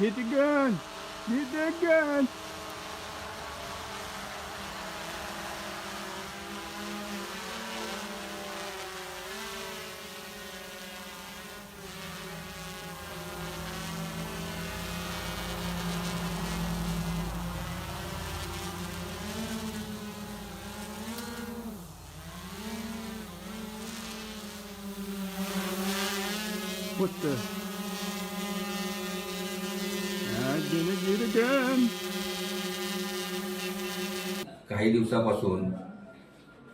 Get the gun! Get the gun! What the? काही दिवसापासून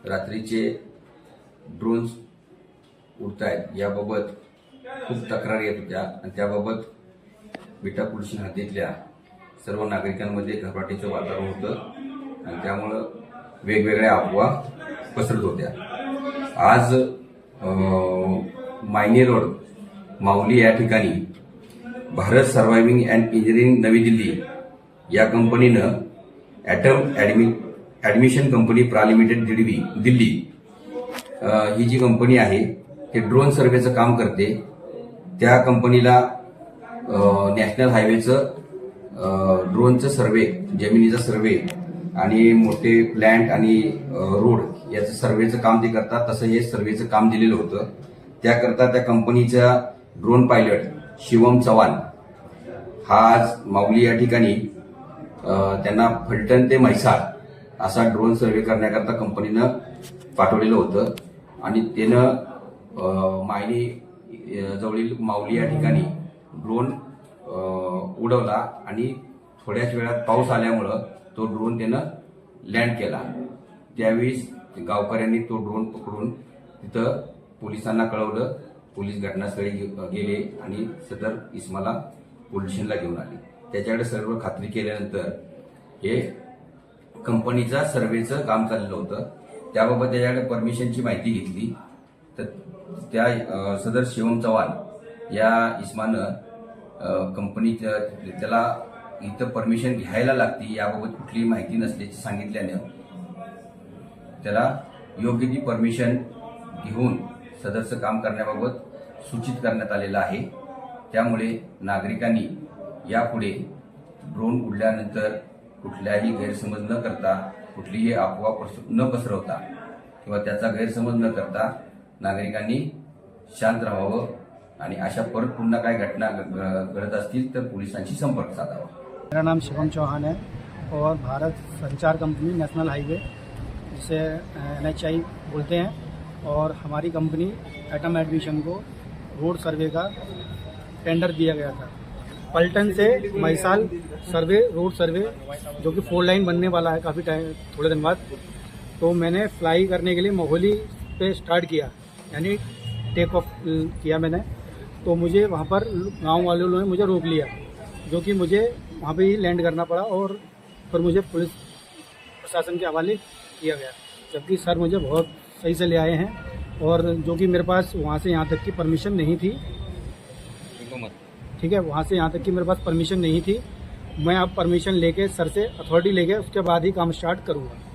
रात्रीचे ड्रोन्स उडत आहेत याबाबत खूप तक्रार येत होत्या आणि त्याबाबत विटा पोलीस हद्दीतल्या सर्व नागरिकांमध्ये घबराटीचं वातावरण होतं आणि त्यामुळं वेगवेगळ्या अफवा पसरत होत्या आज मायने रोड माऊली या ठिकाणी भारत सर्व्हायव्हिंग अँड इंजिनिअरिंग नवी दिल्ली या कंपनीनं ॲटम ॲडमि ॲडमिशन कंपनी प्रा लिमिटेड दिल्ली दिल्ली. ही जी कंपनी आहे ते ड्रोन सर्वेचं काम करते. त्या कंपनीला नॅशनल हायवेचं ड्रोनचं सर्वे जमिनीचा सर्वे आणि मोठे प्लॅन्ट आणि रोड याचं सर्वेचं काम ते करतात. तसं हे सर्वेचं काम दिलेलं होतं. त्याकरता त्या कंपनीचा ड्रोन पायलट शिवम चव्हाण. हा आज माऊली या ठिकाणी त्यांना फलटण ते म्हैसाळ असा ड्रोन सर्वे करण्याकरता कंपनीनं पाठवलेलं होतं. आणि त्यानं अ, मायनी जवळील माऊली या ठिकाणी ड्रोन उडवला आणि थोड्याच वेळात पाऊस आल्यामुळं तो ड्रोन त्यानं लँड केला. त्यावेळी गावकऱ्यांनी तो ड्रोन पकडून तिथं पोलिसांना कळवलं. पोलीस घटनास्थळी गेले आणि सदर इस्माला पोलिशनला घेऊन आले. त्याच्याकडे सर्व खात्री केल्यानंतर हे कंपनीचा सर्वेचं काम चाललं होतं. त्याबाबत त्याच्याकडे परमिशनची माहिती घेतली. तर त्या सदर शिवम चव्हाण या इस्मानं कंपनीच्या त्याला इथं परमिशन घ्यायला लागते याबाबत कुठलीही माहिती नसल्याची सांगितल्यानं त्याला योग्य ती परमिशन घेऊन सदरचं काम करण्याबाबत सूचित करण्यात आलेलं आहे. त्यामुळे नागरिकांनी यापुढे ड्रोन उडल्यानंतर कुठल्याही गैरसमज न करता कुठलीही अफवा न पसरवता किंवा त्याचा गैरसमज न करता नागरिकांनी शांत राहावं आणि अशा परत पुन्हा काही घटना घ- घडत असतील तर पोलिसांशी संपर्क साधावा. मेरा नाम शिवम चौहान है और Bharat Sanchar company national highway जिसे एन एच आई बोलते हैं। और हमारी कंपनी एटम एडमिशन को रोड सर्वे का टेंडर दिया गया था। पलटन से मैसाल सर्वे, रोड सर्वे, जो कि फोर लाइन बनने वाला है काफ़ी टाइम, थोड़े दिन बाद तो मैंने फ्लाई करने के लिए मोहली पे स्टार्ट किया, यानी टेक ऑफ़ किया मैंने। तो मुझे वहाँ पर गाँव वाले लोगों ने मुझे रोक लिया, जो कि मुझे वहाँ पे ही लैंड करना पड़ा और फिर मुझे पुलिस, प्रशासन के हवाले किया गया, जबकि सर मुझे बहुत सही से ले आए हैं और जो कि मेरे पास वहाँ से यहाँ तक की परमिशन नहीं थी। ठीक है वहाँ से यहाँ तक की मेरे पास परमिशन नहीं थी। मैं अब परमिशन लेके सर से अथॉरिटी लेके उसके बाद ही काम स्टार्ट करूँगा।